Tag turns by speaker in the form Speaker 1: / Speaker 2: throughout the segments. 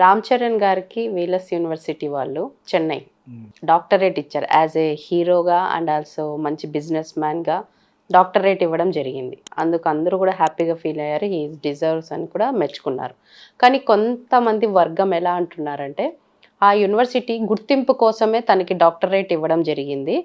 Speaker 1: రామ్ చరణ్ గారికి వీలస్ యూనివర్సిటీ వాళ్ళు చెన్నై. డాక్టరేట్ ఇచ్చారు. యాజ్ ఏ హీరోగా అండ్ ఆల్సో మంచి బిజినెస్ మ్యాన్గా డాక్టరేట్ ఇవ్వడం జరిగింది. అందుకు అందరూ కూడా హ్యాపీగా ఫీల్ అయ్యారు. హీ డిజర్వ్స్ అని కూడా మెచ్చుకున్నారు. కానీ కొంతమంది వర్గం ఎలా అంటున్నారంటే ఆ యూనివర్సిటీ గుర్తింపు కోసమే తనకి డాక్టరేట్ ఇవ్వడం జరిగింది.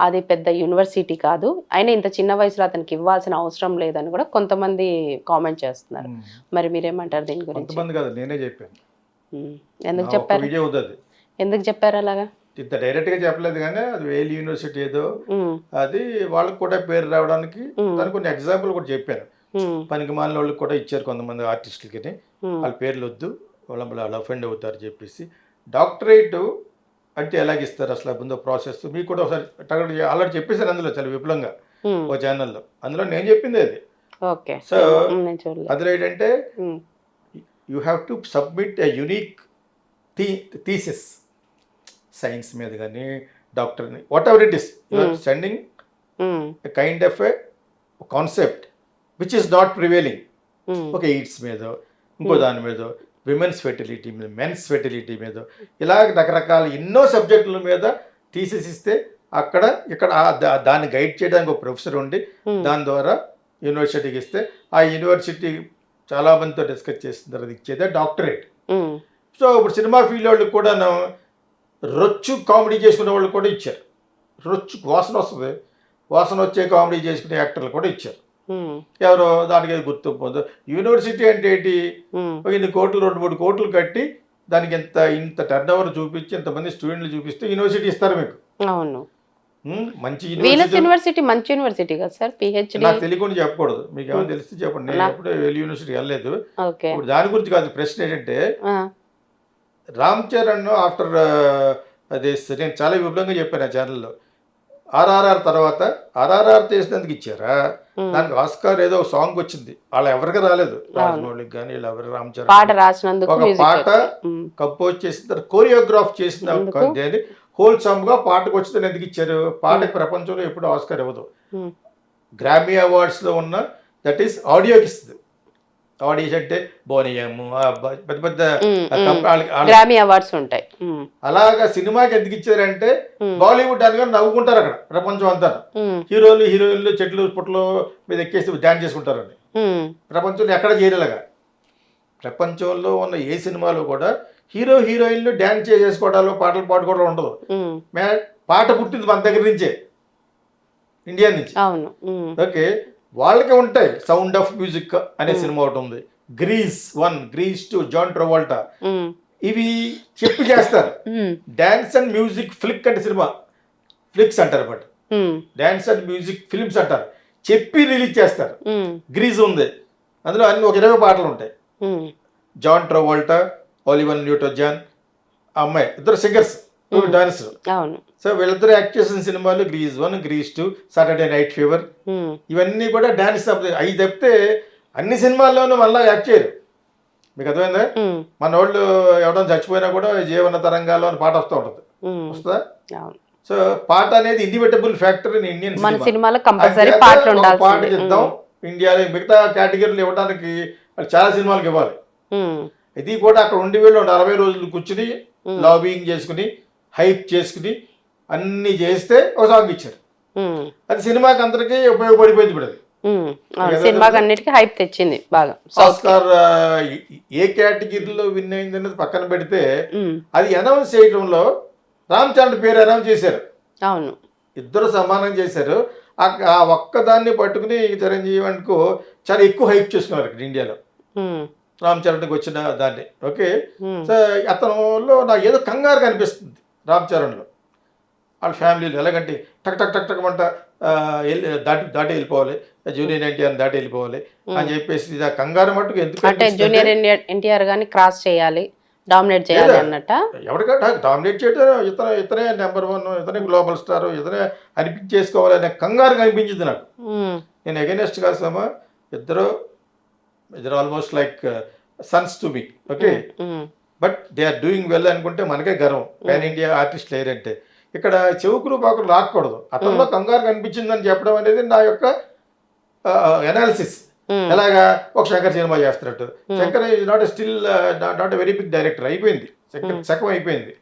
Speaker 1: అది పెద్ద యూనివర్సిటీ కాదు. అయినా ఇంత చిన్న వయసులో అతనికి ఇవ్వాల్సిన అవసరం లేదని కూడా కొంతమంది కామెంట్ చేస్తున్నారు. మరి మీరేమంటారు దీని గురించి?
Speaker 2: నేనే చెప్పాను.
Speaker 1: ఎందుకు చెప్పారు?
Speaker 2: వీడియో అది.
Speaker 1: ఎందుకు చెప్పారు అలాగా?
Speaker 2: ఇంత డైరెక్ట్గా చెప్పలేదు కానీ అది వేల్ యూనివర్సిటీ ఏదో అది వాళ్ళకి కూడా పేరు రావడానికి దానికి కొన్ని ఎగ్జాంపుల్ కూడా చెప్పాను పనికి మాలిన వాళ్ళకి కూడా ఇచ్చారు కొంతమంది ఆర్టిస్టులకి వాళ్ళ పేర్లు వద్దు వాళ్ళ అఫెండ్ అవుతారు చెప్పేసి. డాక్టరేట్ అంటే ఎలాగ ఇస్తారు అసలు ముందు ప్రాసెస్? మీకు కూడా ఒకసారి ఆల్రెడీ చెప్పేశారు అందులో చాలా విపులంగా. ఓ ఛానల్లో. అందులో నేను చెప్పింది అది. సో అందులో ఏంటంటే you have to submit a unique the thesis. Science మీద కానీ డాక్టర్ని whatever it is you're. Sending kind of a concept which is not prevailing. ఒక ఎయిడ్స్ మీద ఇంకో. దాని మీద విమెన్స్ ఫెర్టిలిటీ మీద మెన్స్ ఫెర్టిలిటీ మీద ఇలా రకరకాల ఎన్నో సబ్జెక్టుల మీద థీసిస్ ఇస్తే అక్కడ ఇక్కడ దాన్ని గైడ్ చేయడానికి ఒక ప్రొఫెసర్ ఉండి దాని ద్వారా యూనివర్సిటీకి ఇస్తే ఆ యూనివర్సిటీ చాలా మందితో డిస్కస్ చేసిన తర్వాత ఇచ్చేదే డాక్టరేట్ సో ఇప్పుడు సినిమా ఫీల్డ్ వాళ్ళకి కూడా రొచ్చు కామెడీ చేసుకునే వాళ్ళు కూడా ఇచ్చారు. రొచ్చు వాసన వస్తుంది. వాసన వచ్చే కామెడీ చేసుకునే యాక్టర్లు కూడా ఇచ్చారు. ఎవరో దానికి ఏదో గుర్తింపు ఉంది యూనివర్సిటీ అంటే ఏంటి? ఇన్ని కోట్లు రెండు మూడు కోట్లు కట్టి దానికి ఇంత ఇంత టర్న్ ఓవర్ చూపించి ఇంతమంది స్టూడెంట్లు చూపిస్తే యూనివర్సిటీ ఇస్తారు మీకు.
Speaker 1: అవును.
Speaker 2: మంచి
Speaker 1: వీలస్
Speaker 2: యూనివర్సిటీ
Speaker 1: మంచి యూనివర్సిటీ కదా సార్? పిహెచ్డి
Speaker 2: నాకు తెలియకుండా చెప్పకూడదు. మీకు ఏమైనా
Speaker 1: Hmm.
Speaker 2: తెలిస్తే చెప్పండి. నేను ఎప్పుడు వెళ్ళి యూనివర్సిటీ వెళ్ళలేదు. ఇప్పుడు దాని గురించి కాదు ప్రశ్న ఏంటంటే రామ్ చరణ్ ఆఫ్టర్ అదే నేను చాలా విపులంగా చెప్పాను ఆ ఛానల్లో ఆర్ఆర్ఆర్ తర్వాత ఆర్ఆర్ఆర్ చేసినందుకు ఇచ్చారా?
Speaker 1: ఉమ్,
Speaker 2: దానికి ఆస్కార్ ఏదో సాంగ్ వచ్చింది. వాళ్ళ ఎవరికి రాలేదు. రాజమౌళికి కానీ వీళ్ళు ఎవరు రామ్ చరణ్
Speaker 1: పాట రాసినందుకు
Speaker 2: ఒక పాట కంపోజ్ చేసిన తర్వాత కోరియోగ్రాఫ్ చేసిన
Speaker 1: ఎందుకు?
Speaker 2: దేని హోల్సమ్గా పాటకు వచ్చిందని ఎందుకు ఇచ్చారు? పాటకి ప్రపంచంలో ఎప్పుడు ఆస్కార్ ఇవ్వదు. గ్రామీ అవార్డ్స్లో ఉన్న దట్ ఈస్ ఆడియోకి ఇస్తుంది. ఆడియోస్ అంటే బోనియము పెద్ద పెద్ద
Speaker 1: గ్రామీ అవార్డ్స్ ఉంటాయి.
Speaker 2: అలాగా సినిమాకి ఎందుకు ఇచ్చారంటే బాలీవుడ్ అని కానీ నవ్వుకుంటారు అక్కడ ప్రపంచం అంతా. హీరోలు హీరోయిన్లు చెట్లు పుట్లు మీద ఎక్కేసి డ్యాన్స్ చేసుకుంటారని
Speaker 1: ఉమ్,
Speaker 2: ప్రపంచంలో ఎక్కడ చేయలేగా ప్రపంచంలో ఉన్న ఏ సినిమాలో కూడా హీరో హీరోయిన్లు డ్యాన్స్ చేసుకోవడాలు పాటలు పాడుకోవడం ఉండదు. మే పాట పుట్టింది మన దగ్గర నుంచే. ఇండియా నుంచి. ఓకే. వాళ్ళకే ఉంటాయి. సౌండ్ ఆఫ్ మ్యూజిక్ అనే. సినిమా ఒకటి ఉంది. Grease one Grease two John Travolta ఇవి చెప్పి చేస్తారు. డాన్స్ అండ్ మ్యూజిక్ ఫ్లిక్ అంటే సినిమా. ఫ్లిక్స్ అంటారు but dance and music films అంటారు. చెప్పి రిలీజ్ చేస్తారు. గ్రీజ్ ఉంది. అందులో అన్ని ఒక ఇరవై పాటలు ఉంటాయి. John Travolta Olivia Newton John అమ్మాయి. ఇద్దరు సింగర్స్
Speaker 1: Hmm.
Speaker 2: డాన్సర్
Speaker 1: అవును.
Speaker 2: సో వీళ్ళిద్దరు యాక్ట్ చేసిన సినిమాలు Grease one Grease two Saturday night fever ఇవన్నీ కూడా డాన్స్ అవి తప్పితే అన్ని సినిమాల్లోనూ మళ్ళీ యాక్ట్ చేయరు. మీకు అర్థమైందా?
Speaker 1: ఉమ్,
Speaker 2: మన వాళ్ళు ఎవరైనా చచ్చిపోయినా కూడా జీవన తరంగాలు అని పాట వస్తూ ఉంటుంది.
Speaker 1: ఉమ్,
Speaker 2: వస్తుందా? సో పాట అనేది ఇండివిటబుల్ ఫ్యాక్టర్ ఇన్ ఇండియన్
Speaker 1: మన సినిమాలో కంపల్సరీ
Speaker 2: ఒక పాట
Speaker 1: ఉండాల్సిందే
Speaker 2: ఇద్దాం ఇండియాలో మిగతా కేటగిరీలు ఇవ్వడానికి వాళ్ళు చాలా సినిమాలకు ఇవ్వాలి. ఇది కూడా అక్కడ ఉండి వీళ్ళు నలభై రోజులు కూర్చుని లాబింగ్ చేసుకుని హైప్ చేసుకుని అన్ని చేస్తే ఒక సాంగ్ ఇచ్చారు. అది సినిమాకి అందరికీ ఉపయోగపడిపోయింది ఇప్పుడు అది.
Speaker 1: సినిమాకి అన్నిటికీ హైప్ తెచ్చింది బాగా.
Speaker 2: ఆస్కార్ ఏ కేటగిరీలో విన్ అయింది అనేది పక్కన పెడితే అది అనౌన్స్ చేయడంలో రామ్ చరణ్ పేరు అనౌన్స్ చేశారు.
Speaker 1: అవును.
Speaker 2: ఇద్దరు సమానం చేశారు. ఆ- ఒక్కదాన్ని పట్టుకుని చిరంజీవి అనుకో చాలా ఎక్కువ హైప్ చేసుకున్నారు ఇక్కడ ఇండియాలో. రామ్ చరణ్కి వచ్చిన దాన్ని. ఓకే? సో అతనులో నాకు ఏదో కంగారు కనిపిస్తుంది రామ్ చరణ్లో. వాళ్ళ ఫ్యామిలీలో ఎలాగంటే టక్ టక్ టక్ టక్ అంట దాటి దాటి వెళ్ళిపోవాలి. జూనియర్ ఎన్టీఆర్ దాటి వెళ్ళిపోవాలి. అని చెప్పేసి కంగారు మట్టుకు ఎందుకు
Speaker 1: అంటే జూనియర్ ఎన్టీఆర్ గాని క్రాస్ చేయాలి డామినేట్ చేయాలి? అన్నట్ట?
Speaker 2: ఎవరికంటే డామినేట్ చేయడం ఇతనే ఇతనే నెంబర్ వన్ ఇతనే గ్లోబల్ స్టార్ ఇతనే అనిపించేసుకోవాలి అనే కంగారు కనిపించింది నాకు. నేను అగెనెస్ట్ కాసామా ఇద్దరు ఇద్దరు almost like sons to me okay but they are doing well అనుకుంటే మనకే గర్వం. పాన్ ఇండియా ఆర్టిస్ట్ లేరంటే. ఇక్కడ చెవుకులు పాకులు లాక్కూడదు అతనిలో కంగారు కనిపించిందని చెప్పడం అనేది నా యొక్క అనాలిసిస్
Speaker 1: Hmm.
Speaker 2: ఎలాగా? ఒక శంకర్ సినిమా చేస్తున్నట్టు. Shankar is not still not very big director అయిపోయింది. శంకర్ సగం అయిపోయింది.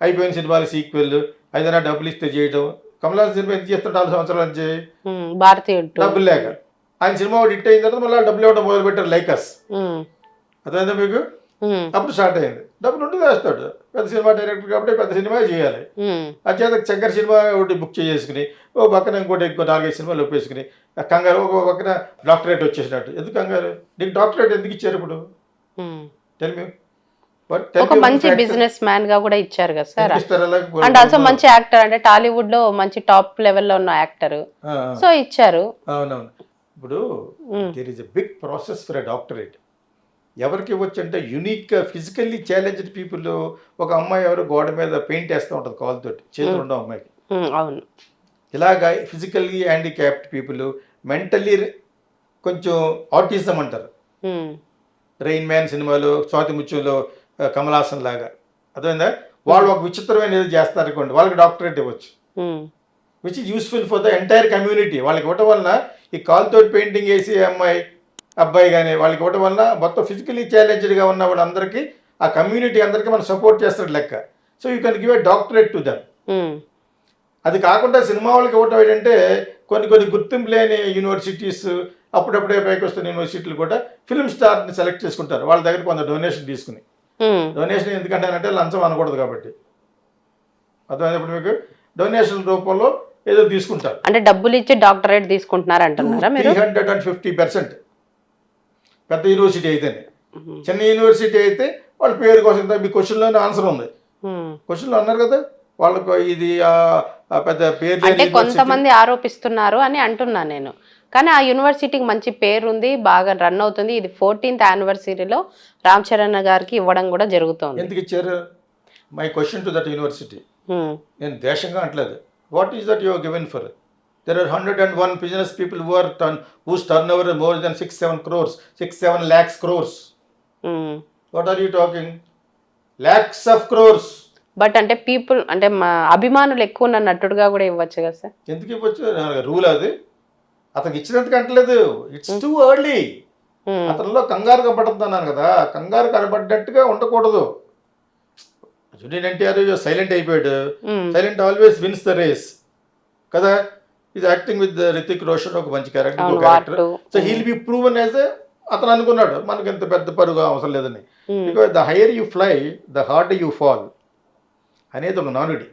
Speaker 2: అయిపోయిన సినిమాలు సీక్వెల్ ఏదైనా డబ్బులు ఇస్తే చేయడం కమలాసన్ సినిమా ఎంత చేస్తుంటే నాలుగు సంవత్సరాల నుంచి డబ్బులు లేక. ఆయన సినిమా ఒకటి హిట్ అయిన తర్వాత మళ్ళీ డబ్బులు ఇవ్వడం మొదలు పెట్టారు లైకస్ అదైందా మీకు? అప్పుడు స్టార్ట్ అయింది డబ్బులు ఉంటే వేస్తాడు. పెద్ద సినిమా డైరెక్టర్ కాబట్టి పెద్ద సినిమా చేయాలి. అచేత శంకర్ సినిమా ఒకటి బుక్ చేసుకుని ఓ పక్కన ఇంకోటి ఇంకో నాలుగైదు సినిమాలు ఒప్పేసుకుని కంగారు ఒక పక్కన డాక్టరేట్ వచ్చేసినట్టు. ఎందుకు కంగారు? నీకు డాక్టరేట్ ఎందుకు ఇచ్చారు ఇప్పుడు?
Speaker 1: ఉమ్.
Speaker 2: టెల్ మీ
Speaker 1: ఒక మంచి బిజినెస్ మ్యాన్గా కూడా ఇచ్చారు కదా సార్. అండ్ ఆల్సో మంచి యాక్టర్ అంటే టాలీవుడ్లో మంచి టాప్ లెవెల్లో ఉన్న యాక్టర్ సో ఇచ్చారు.
Speaker 2: అవునవును. ఇప్పుడు there is a big process for a doctorate ఎవరికి ఇవ్వచ్చు అంటే యునిక్ ఫిజికల్లీ ఛాలెంజ్డ్ పీపుల్ ఒక అమ్మాయి ఎవరు గోడ మీద పెయింట్ వేస్తూ ఉంటుంది కాలుతోటి చేతులు ఉండవు అమ్మాయికి.
Speaker 1: అవును.
Speaker 2: ఇలాగా ఫిజికల్లీ హ్యాండిక్యాప్డ్ పీపుల్ మెంటల్లీ కొంచెం ఆటిజం అంటారు. రెయిన్ మ్యాన్ సినిమాలో స్వాతి ముత్యంలో ఆ, కమల్ హాసన్ లాగా. అర్థమైందా? వాళ్ళు ఒక విచిత్రమైన ఏదో చేస్తారు అనుకోండి వాళ్ళకి డాక్టరేట్ ఇవ్వచ్చు. Which is useful for the entire community వాళ్ళకి ఇవ్వటం వలన ఈ కాల్తో పెయింటింగ్ వేసి అమ్మాయి అబ్బాయి కానీ వాళ్ళకి ఇవ్వటం వలన మొత్తం ఫిజికలీ ఛాలెంజ్డ్గా ఉన్న వాళ్ళందరికీ ఆ కమ్యూనిటీ అందరికీ మనం సపోర్ట్ చేస్తారు లెక్క. So you can give a doctorate to them అది కాకుండా సినిమా వాళ్ళకి ఇవ్వటం ఏంటంటే కొన్ని కొన్ని గుర్తింపు లేని యూనివర్సిటీస్ అప్పుడప్పుడే పైకి వస్తున్న యూనివర్సిటీలు కూడా ఫిల్మ్ స్టార్ని సెలెక్ట్ చేసుకుంటారు. వాళ్ళ దగ్గర కొంత డొనేషన్ తీసుకుని. డొనేషన్ ఎందుకంటానంటే లంచం అనకూడదు కాబట్టి. అర్థమైనప్పుడు మీకు? డొనేషన్ రూపంలో ఏదో తీసుకుంటారు.
Speaker 1: అంటే డబ్బులు ఇచ్చి డాక్టరేట్ తీసుకుంటున్నారు అంటున్నారా మీరు?
Speaker 2: హండ్రెడ్ అండ్ ఫిఫ్టీ పర్సెంట్ పెద్ద యూనివర్సిటీ అయితేనే. చిన్న యూనివర్సిటీ అయితే వాళ్ళ పేరు కోసం మీ క్వశ్చన్లోనే ఆన్సర్ ఉంది. క్వశ్చన్లో అన్నారు కదా వాళ్ళకు ఇది పెద్ద పేరు
Speaker 1: అంటే. కొంతమంది ఆరోపిస్తున్నారు అని అంటున్నా నేను. కానీ ఆ యూనివర్సిటీకి మంచి పేరు ఉంది బాగా రన్ అవుతుంది. ఇది ఫోర్టీన్త్ యానివర్సరీలో రామ్ చరణ్ గారికి ఇవ్వడం కూడా జరుగుతోంది.
Speaker 2: ఎందుకు ఇచ్చారు? My question to that university నేను దేశంగా అంటలేదు what is that your given for there are hundred and one business people who are turn whose turn over more than six seven crores six seven lakhs crores
Speaker 1: um.
Speaker 2: What are you talking lakhs of crores
Speaker 1: but అంటే people అంటే మా అభిమానులు ఎక్కువ ఉన్న నటుడుగా కూడా ఇవ్వచ్చు కదా సార్?
Speaker 2: ఎందుకు ఇవ్వచ్చు? రూల్ అది. అతనికి ఇచ్చినందుకు అంటలేదు. ఇట్స్ టూ ఎర్లీ అతనిలో కంగారు కనబడుతున్నాను కదా. కంగారు కనబడ్డట్టుగా ఉండకూడదు. జూనియర్ ఎన్టీఆర్ సైలెంట్ అయిపోయాడు. Silent always wins the race. కదా? ఇది యాక్టింగ్ విత్ రితిక్ రోషన్ ఒక మంచి character character. So he'll be proven as అతను అనుకున్నాడు మనకి ఇంత పెద్ద పరుగు అవసరం లేదని. Because the higher you fly the hard you fall అనేది ఒక నానుడి.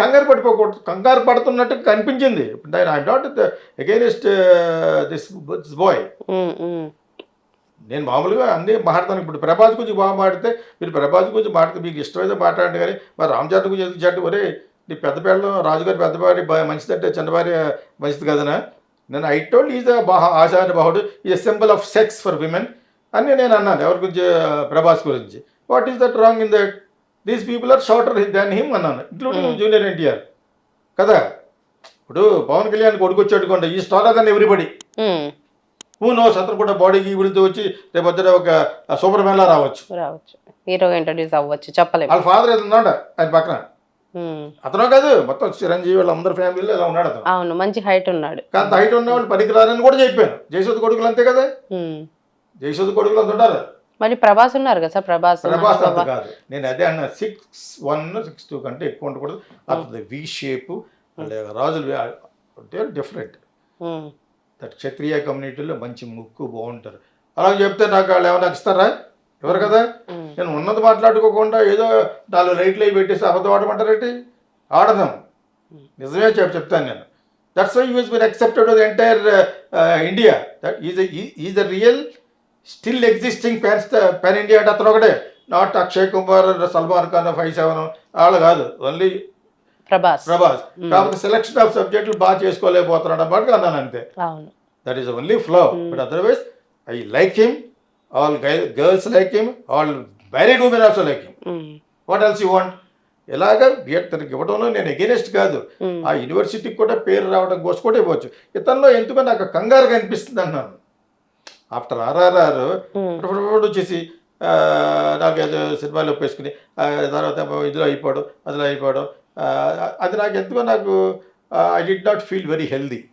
Speaker 2: కంగారు పడిపోకూడదు కంగారు పడుతున్నట్టు కనిపించింది. I'm not against this boy నేను మామూలుగా అన్నీ మాట్లాడతాను. ఇప్పుడు ప్రభాస్ గురించి బాగా మాడితే మీరు ప్రభాస్ గురించి మాడితే మీకు ఇష్టమైతే మాట్లాడండి కానీ మరి రామ్ చరణ్ గురించి ఎందుకు చెట్టు ఒరే నీ పెద్ద పేడలో రాజుగారి పెద్ద భార్య బా- మంచిదంటే చిన్న భార్య మంచిది కదనా? నేను ఐ టోల్డ్ ఈజ్ బాహ ఆచార్య బాహుడు is symbol of sex for women అని నేను అన్నాను. ఎవరి గురించి? ప్రభాస్ గురించి. What is that wrong in that? These people are shorter than him అన్నాను ఇంక్లూడింగ్ జూనియర్ ఎన్టీఆర్. కదా? ఇప్పుడు పవన్ కళ్యాణ్ కొడుకు వచ్చాడుకోండి ఈ star than everybody? Who knows అతను కూడా బాడీకి వీడితో వచ్చి రేపు పొద్దున ఒక సూపర్ మ్యాన్లా రావచ్చు.
Speaker 1: రావచ్చు. హీరోగా ఇంట్రడ్యూస్ అవ్వచ్చు. చెప్పలేము
Speaker 2: వాళ్ళ ఫాదర్ ఏదో ఉన్నాడు ఆయన పక్కన. అతను కాదు మొత్తం చిరంజీవి వాళ్ళందరి ఫ్యామిలీలో ఇలా ఉన్నాడు అతను.
Speaker 1: అవును మంచి హైట్ ఉన్నాడు.
Speaker 2: కాంత హైట్ ఉన్న వాళ్ళు పనికిరారని కూడా చెప్పాను. జయసుద్ కొడుకులు అంతే కదా?
Speaker 1: ఉమ్.
Speaker 2: జయసుద్ కొడుకులు అంత ఉంటారు.
Speaker 1: మళ్ళీ ప్రభాస్ ఉన్నారు కదా సార్? ప్రభాస్
Speaker 2: ప్రభాస్ అంత కాదు. నేను అదే అన్న సిక్స్ వన్ సిక్స్ టూ కంటే ఎక్కువ ఉండకూడదు. అతని వి షేప్ రాజులు డిఫరెంట్
Speaker 1: ఉమ్,
Speaker 2: దట్ క్షత్రియ కమ్యూనిటీలో మంచి ముక్కు బాగుంటారు. అలా చెప్తే నాకు వాళ్ళు ఏమైనా ఇస్తారా ఎవరు కదా? నేను ఉన్నది మాట్లాడుకోకుండా ఏదో నాలుగు లైట్లు అవి పెట్టేసి అబద్ధం ఆడమంటారేంటి ఆడదాం. నిజమే చెప్ చెప్తాను నేను. That's why use been accepted the entire India that is is the real still existing pan pan India అంటే అతను ఒకటే. Not Akshay Kumar Salman Khan five seven వాళ్ళు కాదు. ఓన్లీ
Speaker 1: ప్రభాస్.
Speaker 2: ప్రభాస్. కాబట్టి సెలెక్షన్ ఆఫ్ సబ్జెక్టులు బాగా చేసుకోలేకపోతున్నాడు అన్నమాట అన్నాను అంతే.
Speaker 1: అవును.
Speaker 2: That is only flow but otherwise I like him all girls like him all married women also like him what else you want ఎలాగ? తనకి ఇవ్వడంలో నేను ఎగెనెస్ట్ కాదు. ఆ యూనివర్సిటీకి కూడా పేరు రావడం కోసం కూడా ఇవ్వచ్చు ఇతనిలో ఎందుకో నాకు కంగారు కనిపిస్తుంది అన్నాను. ఆఫ్టర్ ఆర్ఆర్ఆర్ వచ్చేసి నాకు ఏదో సినిమాలు ఒప్పేసుకుని ఆ, తర్వాత ఇందులో అయిపోవడం అందులో అయిపోవడం అది నాకు ఎందుకో నాకు I do not feel very healthy